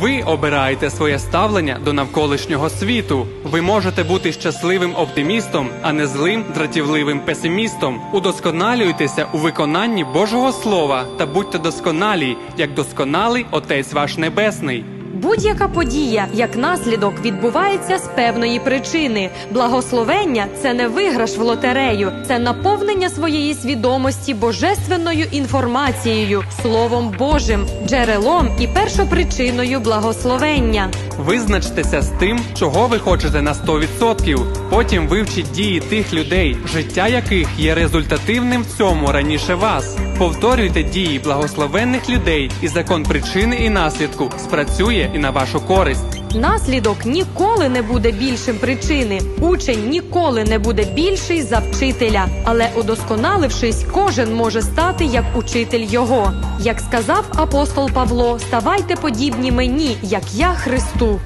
Ви обираєте своє ставлення до навколишнього світу. Ви можете бути щасливим оптимістом, а не злим дратівливим песимістом. Удосконалюйтеся у виконанні Божого Слова та будьте досконалі, як досконалий Отець ваш Небесний. Будь-яка подія, як наслідок, відбувається з певної причини. Благословення це не виграш в лотерею, це наповнення своєї свідомості божественною інформацією, словом Божим, джерелом і першопричиною благословення. Визначтеся з тим, чого ви хочете на 100%. Потім вивчіть дії тих людей, життя яких є результативним в цьому раніше вас. Повторюйте дії благословенних людей, і закон причини і наслідку спрацює і на вашу користь. Наслідок ніколи не буде більшим причини. Учень ніколи не буде більший за вчителя. Але удосконалившись, кожен може стати як учитель його. Як сказав апостол Павло, ставайте подібні мені, як я Христу.